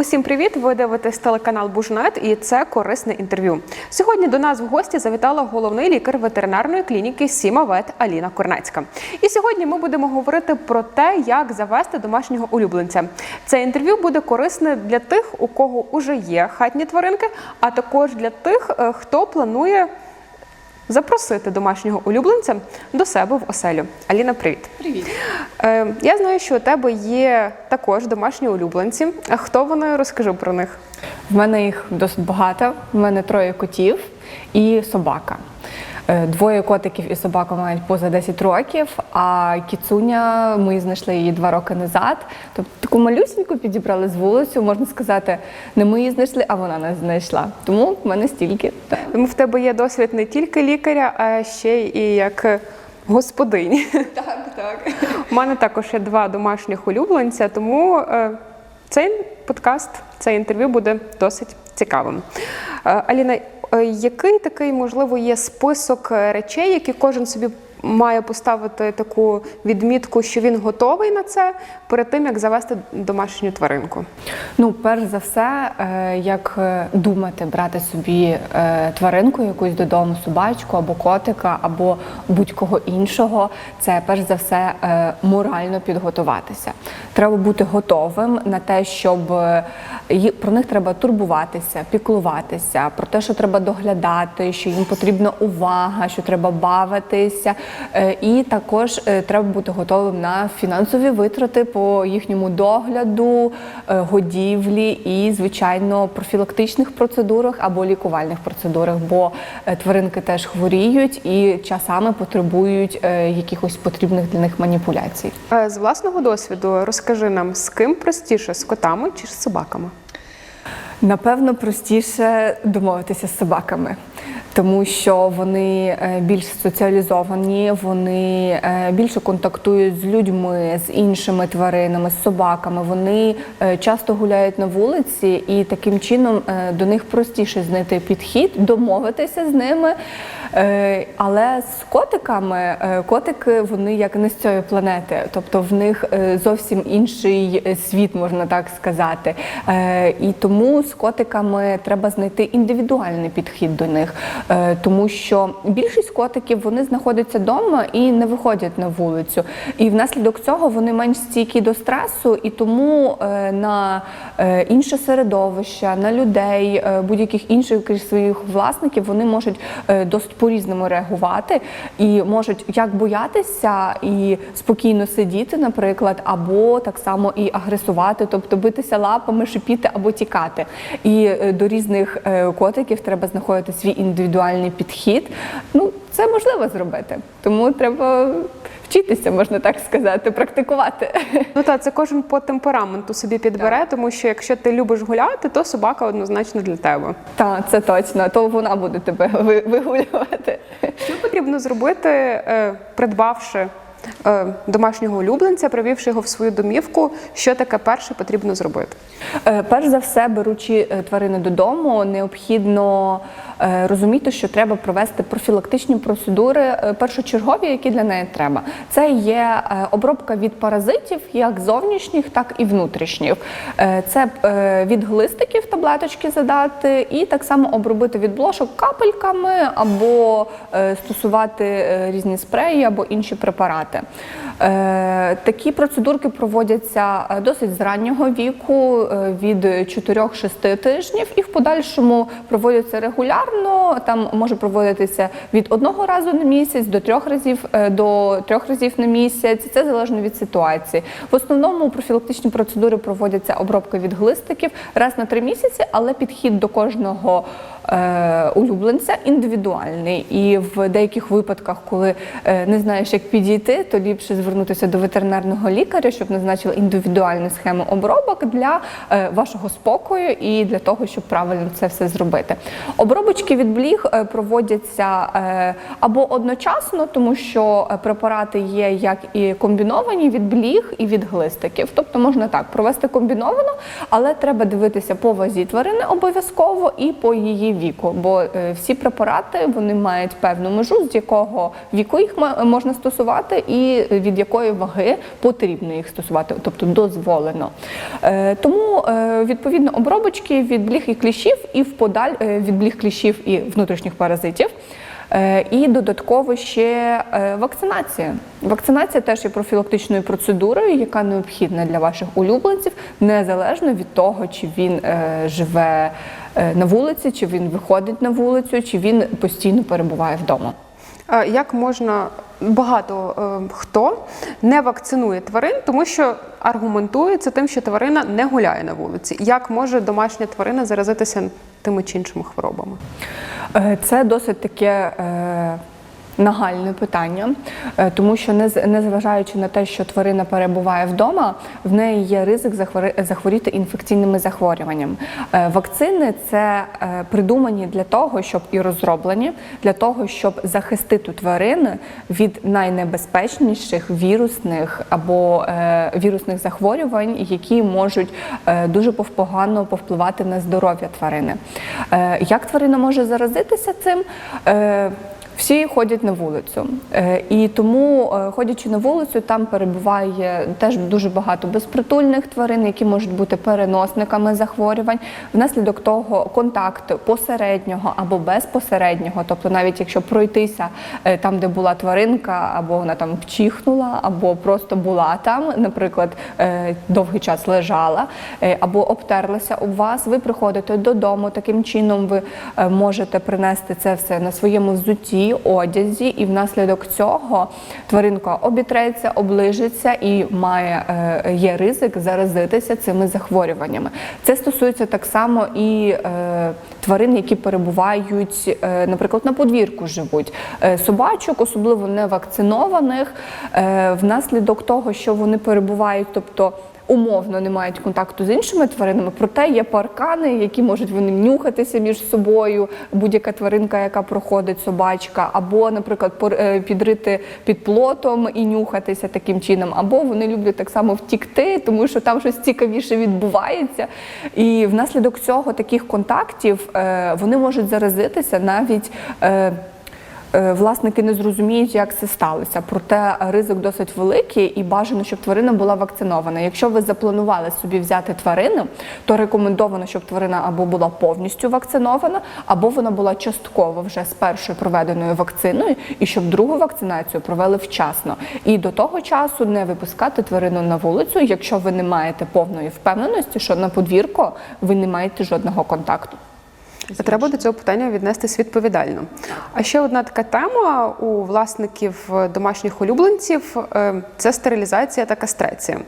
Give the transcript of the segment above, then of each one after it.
Усім привіт! Ви дивитесь телеканал Бужнет і це корисне інтерв'ю. Сьогодні до нас в гості завітала головний лікар ветеринарної клініки Сімавет Аліна Корнецька. І сьогодні ми будемо говорити про те, як завести домашнього улюбленця. Це інтерв'ю буде корисне для тих, у кого вже є хатні тваринки, а також для тих, е, хто планує запросити домашнього улюбленця до себе в оселю. Аліна, привіт. Привіт. Е, я знаю, що у тебе є також домашні улюбленці. А хто вони? Розкажи про них. В мене їх досить багато. В мене троє котів і собака. Е, Двоє котиків і собака мають поза 10 років, а кіцуня ми знайшли її два роки назад. Тобто таку малюсеньку підібрали з вулицю, можна сказати, не ми її знайшли, а вона нас знайшла. Тому в мене стільки. Тому в тебе є досвід не тільки лікаря, а ще і як господині. Так, так. У мене також є два домашніх улюбленця, тому е, цей подкаст, це інтерв'ю буде досить цікавим. Е, Аліна, який такий, можливо, є список е, речей, які кожен собі має поставити таку відмітку, що він готовий на це перед тим, як завести домашню тваринку? Ну, перш за все, е, як е, думати брати собі е, тваринку якусь додому, собачку або котика, або будь-кого іншого, це перш за все морально підготуватися. Треба бути готовим на те, щоб про них треба турбуватися, піклуватися, про те, що треба доглядати, що їм потрібна увага, що треба бавитися. Е, І також е, треба бути готовим на фінансові витрати по їхньому догляду, е, годівлі і, звичайно, профілактичних процедурах або лікувальних процедурах, бо тваринки теж хворіють і часами потребують якихось потрібних для них маніпуляцій. З власного досвіду розкажи нам, з ким простіше з котами чи з собаками? Напевно, простіше домовитися з собаками, тому що вони е, більш соціалізовані, вони е, більше контактують з людьми, з іншими тваринами, з собаками. Вони е, часто гуляють на вулиці, і таким чином до них простіше знайти підхід, домовитися з ними. Е, Але з котиками е, котики вони як не з цієї планети, тобто в них е, зовсім інший світ, можна так сказати. І тому з котиками треба знайти індивідуальний підхід до них, тому що більшість котиків вони знаходяться вдома і не виходять на вулицю. І внаслідок цього вони менш стійкі до стресу, і тому на інше середовище, на людей, будь-яких інших крім своїх власників, вони можуть досить по-різному реагувати і можуть як боятися і спокійно сидіти, наприклад, або так само і агресувати, тобто битися лапами, шипіти або тікати. І е, до різних е, котиків треба знаходити свій індивідуальний підхід. Ну, це можливо зробити, тому треба вчитися, можна так сказати, практикувати. Ну так, це кожен по темпераменту собі підбере, тому що якщо ти любиш гуляти, то собака однозначно для тебе. Так, це точно, то вона буде тебе вигулювати. Що потрібно зробити, е, придбавши домашнього улюбленця, привівши його в свою домівку? Що таке перше потрібно зробити? Е, Перш за все, беручи е, тварини додому, необхідно е, розуміти, що треба провести профілактичні процедури е, першочергові, які для неї треба. Це є е, обробка від паразитів, як зовнішніх, так і внутрішніх. Е, Це е, від глистиків таблеточки задати, і так само обробити від блошок капельками або е, стосувати е, різні спреї або інші препарати. Е, Такі процедурки проводяться е, досить з раннього віку, е, від 4-6 тижнів, і в подальшому проводяться регулярно. Там може проводитися від одного разу на місяць до трьох разів до трьох разів на місяць. Це залежно від ситуації. В основному профілактичні процедури проводяться обробка від глистиків раз на три місяці, але підхід до кожного улюбленця індивідуальний. І в деяких випадках, коли е, не знаєш, як підійти, то ліпше звернутися до ветеринарного лікаря, щоб назначили індивідуальну схему обробок для е, вашого спокою і для того, щоб правильно це все зробити. Обробочки від бліг е, проводяться е, або одночасно, тому що е, препарати є як і комбіновані від бліг і від глистиків. Тобто можна так провести комбіновано, але треба дивитися по вазі тварини обов'язково і по її віку, бо е, всі препарати вони мають певну межу, з якого віку їх можна стосувати, і від якої ваги потрібно їх стосувати, тобто дозволено. Е, Тому е, відповідно обробочки від бліх і кліщів і вподаль е, від бліх кліщів і внутрішніх паразитів. І додатково ще вакцинація. Вакцинація теж є профілактичною процедурою, яка необхідна для ваших улюбленців, незалежно від того, чи він живе на вулиці, чи він виходить на вулицю, чи він постійно перебуває вдома. Е, Як можна багато е, хто не вакцинує тварин, тому що аргументується тим, що тварина не гуляє на вулиці. Як може домашня тварина заразитися тими чи іншими хворобами? Е, Це досить таке е, нагальне питання, е, тому що незважаючи на те, що тварина перебуває вдома, в неї є ризик захворіти інфекційними захворюваннями. Е, Вакцини це е, придумані для того, щоб і розроблені для того, щоб захистити тварини від найнебезпечніших вірусних або вірусних захворювань, які можуть дуже погано повпливати на здоров'я тварини. Як тварина може заразитися цим? Всі ходять на вулицю, Е, і тому, е, ходячи на вулицю, там перебуває теж дуже багато безпритульних тварин, які можуть бути переносниками захворювань. Внаслідок того контакт посереднього або безпосереднього, тобто навіть якщо пройтися е, там, де була тваринка, або вона там вчихнула, або просто була там, наприклад, довгий час лежала, або обтерлася об вас, ви приходите додому. Таким чином ви можете принести це все на своєму взутті, одязі, і внаслідок цього тваринка обітреться, оближиться і має е, є ризик заразитися цими захворюваннями. Це стосується так само і е, тварин, які перебувають, е, наприклад, на подвірку живуть. Собачок, особливо не вакцинованих, внаслідок того, що вони перебувають, тобто умовно не мають контакту з іншими тваринами, проте є паркани, які можуть вони нюхатися між собою. Будь-яка тваринка, яка проходить собачка, або, наприклад, е, підрити під плотом і нюхатися таким чином, або вони люблять так само втікти, тому що там щось цікавіше відбувається. І внаслідок цього таких контактів е, вони можуть заразитися навіть. Е, Власники не зрозуміють, як це сталося. Проте ризик досить великий і бажано, щоб тварина була вакцинована. Якщо ви запланували собі взяти тварину, то рекомендовано, щоб тварина або була повністю вакцинована, або вона була частково вже з першою проведеною вакциною, і щоб другу вакцинацію провели вчасно. І до того часу не випускати тварину на вулицю, якщо ви не маєте повної впевненості, що на подвір'ко ви не маєте жодного контакту. Треба до цього питання віднестись відповідально. А ще одна така тема у власників домашніх улюбленців е, це стерилізація та кастрація.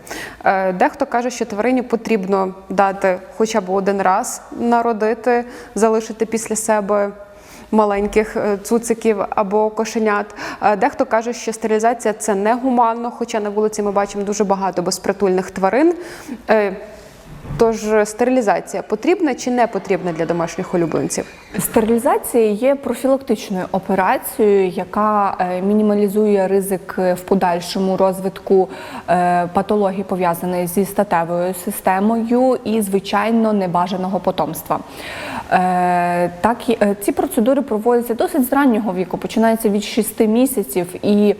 Е, Дехто каже, що тварині потрібно дати хоча б один раз народити, залишити після себе. Маленьких е, цуциків або кошенят. Дехто каже, що стерилізація це негуманно, хоча на вулиці ми бачимо дуже багато безпритульних тварин. Е, Тож стерилізація потрібна чи не потрібна для домашніх улюбленців? Стерилізація є профілактичною операцією, яка е, мінімалізує ризик е, в подальшому розвитку е, патології, пов'язаної зі статевою системою і, звичайно, небажаного потомства. Е, Так, е, ці процедури проводяться досить з раннього віку, починається від 6 місяців, і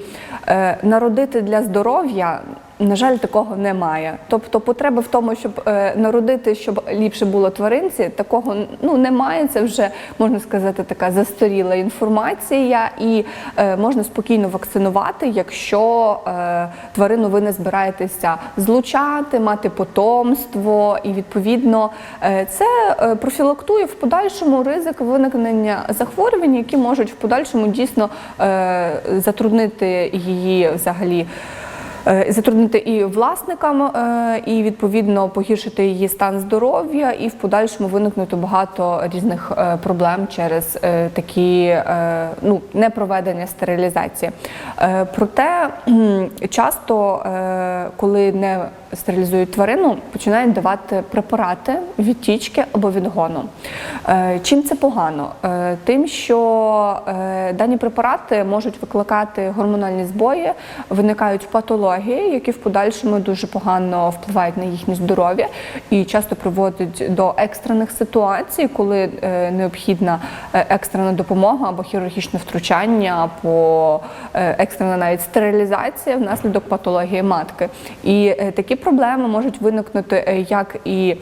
е, народити для здоров'я. На жаль, такого немає. Тобто потреби в тому, щоб е, народити, щоб ліпше було тваринці, такого ну немає. Це вже можна сказати така застаріла інформація, і е, можна спокійно вакцинувати, якщо е, тварину ви не збираєтеся злучати, мати потомство, і відповідно е, це е, профілактує в подальшому ризик виникнення захворювань, які можуть в подальшому дійсно е, затруднити її взагалі. Е, Затруднити і власникам, е, і відповідно погіршити її стан здоров'я, і в подальшому виникнути багато різних е, проблем через такі ну непроведення стерилізації. Проте часто, коли не стерилізують тварину, починають давати препарати відтічки або відгону. Чим це погано? Тим, що дані препарати можуть викликати гормональні збої, виникають патології патології, які в подальшому дуже погано впливають на їхнє здоров'я і часто приводять до екстрених ситуацій, коли е, необхідна е, екстрена допомога або хірургічне втручання, або е, екстрена навіть стерилізація внаслідок патології матки. І такі проблеми можуть виникнути як і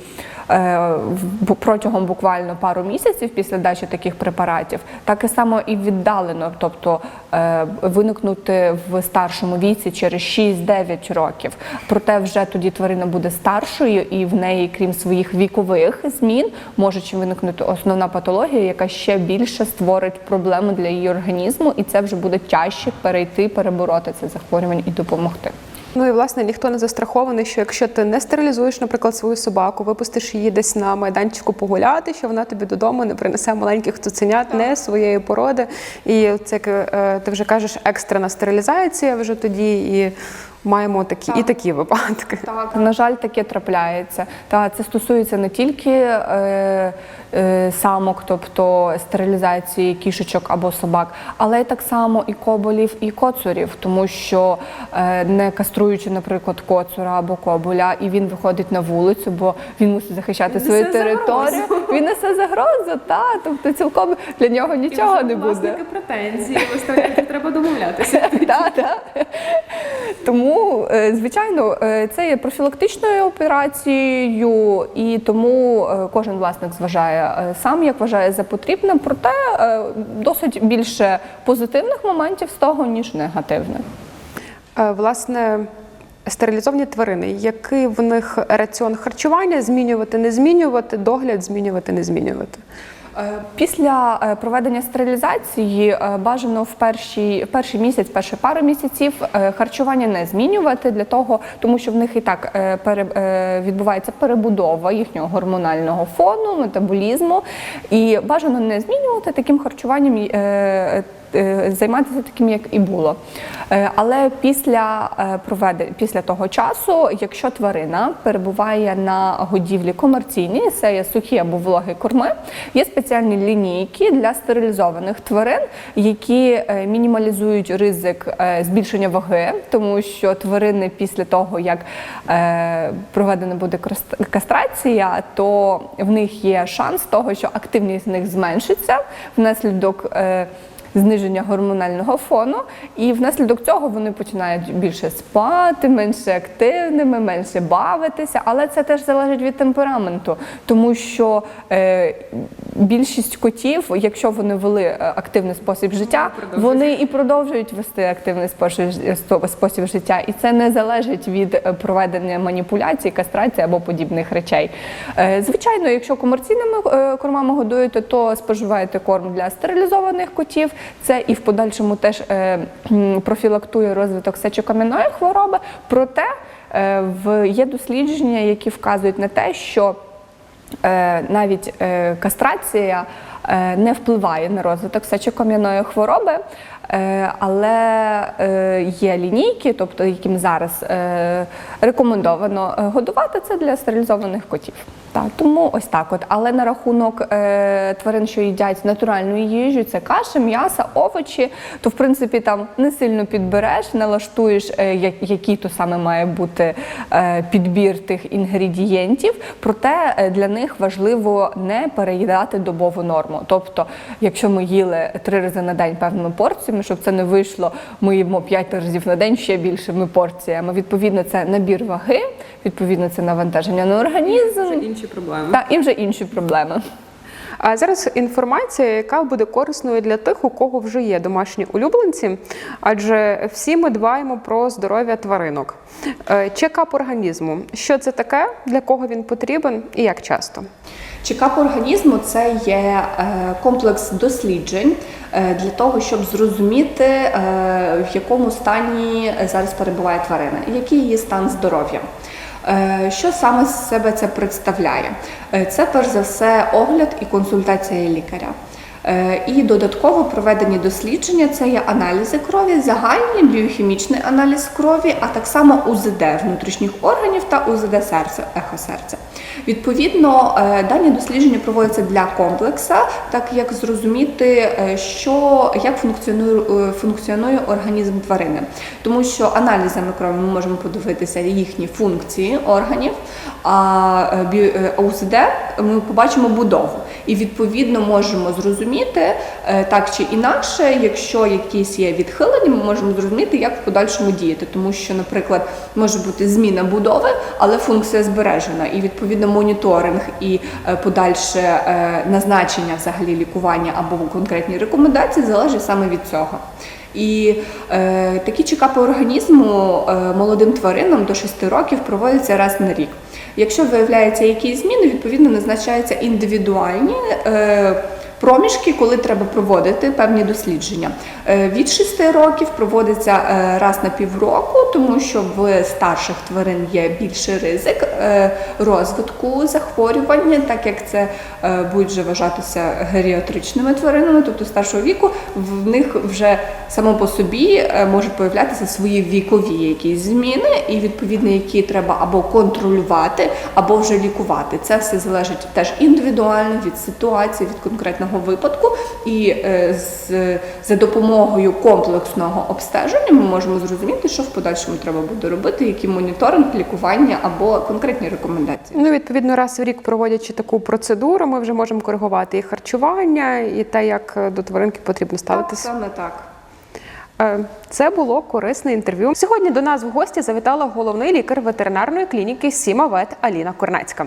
протягом буквально пару місяців після дачі таких препаратів, так і само і віддалено, тобто е, виникнути в старшому віці через 6-9 років. Проте вже тоді тварина буде старшою, і в неї, крім своїх вікових змін, може виникнути основна патологія, яка ще більше створить проблему для її організму, і це вже буде тяжче перейти, перебороти це захворювання і допомогти. Ну і власне ніхто не застрахований, що якщо ти не стерилізуєш, наприклад, свою собаку, випустиш її десь на майданчику погуляти, що вона тобі додому не принесе маленьких цуценят, не своєї породи. І це як е, ти вже кажеш, екстрена стерилізація вже тоді і маємо такі і такі випадки. Так, на жаль, таке трапляється. Та це стосується не тільки е, е, самок, тобто стерилізації кішечок або собак, але й так само і коболів, і коцурів, тому що е, не каструючи, наприклад, коцура або коболя, і він виходить на вулицю, бо він мусить захищати Він свою територію. Він несе загрозу, та тобто цілком для нього нічого не буде. претензії виставляють, треба домовлятися. Так, так. Тому, е, звичайно, е, це є профілактичною операцією, і тому е, кожен власник зважає сам, як вважає за потрібне, проте досить більше позитивних моментів з того, ніж негативних. Власне, стерилізовані тварини, який в них раціон харчування змінювати, не змінювати, догляд змінювати, не змінювати. Е, Після е, проведення стерилізації е, бажано в перший, перший місяць, перші пару місяців харчування не змінювати для того, тому що в них і так відбувається перебудова їхнього гормонального фону, метаболізму, і бажано не змінювати таким харчуванням. Е, Займатися таким, як і було. Е, Але після е, проведення після того часу, якщо тварина перебуває на годівлі комерційній, це є сухі або вологі корми, є спеціальні лінійки для стерилізованих тварин, які мінімалізують ризик збільшення ваги, тому що тварини після того, як проведена буде кастрація, то в них є шанс того, що активність в них зменшиться внаслідок. Е, зниження гормонального фону, і внаслідок цього вони починають більше спати, менше активними, менше бавитися. Але це теж залежить від темпераменту, тому що е, більшість котів, якщо вони вели е, активний спосіб життя, вони і продовжують вести активний спосіб, спосіб життя, і це не залежить від е, проведення маніпуляцій, кастрації або подібних речей. Е, Звичайно, якщо комерційними е, кормами годуєте, то споживаєте корм для стерилізованих котів. Це і в подальшому теж е, профілактує розвиток сечокам'яної хвороби. Проте е, є дослідження, які вказують на те, що е, навіть кастрація не впливає на розвиток сечокам'яної хвороби, але є лінійки, тобто яким зараз рекомендовано годувати це для стерилізованих котів. Так, тому ось так от. Але на рахунок е, тварин, що їдять натуральну їжу, це каша, м'ясо, овочі, то в принципі там не сильно підбереш, налаштуєш, е, який то саме має бути е, підбір тих інгредієнтів. Проте е, для них важливо не переїдати добову норму. Тобто, якщо ми їли три рази на день певними порціями, щоб це не вийшло, ми їмо п'ять разів на день ще більшими порціями. Відповідно, це набір ваги, відповідно, це навантаження на організм. інші проблеми. Та і вже інші проблеми. А зараз інформація, яка буде корисною для тих, у кого вже є домашні улюбленці, адже всі ми дбаємо про здоров'я тваринок. Е, Чекап організму. Що це таке, для кого він потрібен і як часто? Чекап організму це є е, комплекс досліджень е, для того, щоб зрозуміти, в якому стані зараз перебуває тварина, який її стан здоров'я. Е, Що саме з себе це представляє? Е, Це перш за все огляд і консультація лікаря. Е, І додатково проведені дослідження це є аналізи крові, загальний біохімічний аналіз крові, а так само УЗД внутрішніх органів та УЗД серця, ехо серця. Відповідно, е, дані дослідження проводяться для комплекса, так як зрозуміти, е, що як функціонує, функціонує організм тварини, тому що аналізами крові ми можемо подивитися їхні функції органів, а УЗД ми побачимо будову і відповідно можемо зрозуміти е, так чи інакше, якщо якісь є відхилення, ми можемо зрозуміти, як в подальшому діяти, тому що, наприклад, може бути зміна будови, але функція збережена, і відповідно моніторинг і е, подальше е, назначення взагалі лікування або конкретні рекомендації залежить саме від цього. І е, такі чекапи організму е, молодим тваринам до 6 років проводяться раз на рік. Якщо виявляються якісь зміни, відповідно назначаються індивідуальні е, проміжки, коли треба проводити певні дослідження. Е, від 6 років проводиться е, раз на півроку, тому що в старших тварин є більший ризик е, розвитку захворювання, так як це будуть вже вважатися геріатричними тваринами, тобто старшого віку, в них вже само по собі можуть появлятися свої вікові якісь зміни, і відповідно, які треба або контролювати, або вже лікувати. Це все залежить теж індивідуально від ситуації, від конкретного випадку. І е, з, за допомогою комплексного обстеження ми можемо зрозуміти, що в подальшому треба буде робити, який моніторинг, лікування або конкретні рекомендації. Ну, відповідно, раз в рік проводячи таку процедуру, ми вже можемо коригувати і харчування, і те, як до тваринки потрібно Так, ставитися. саме так. Е, Це було корисне інтерв'ю. Сьогодні до нас в гості завітала головний лікар ветеринарної клініки Сімавет Аліна Корнацька.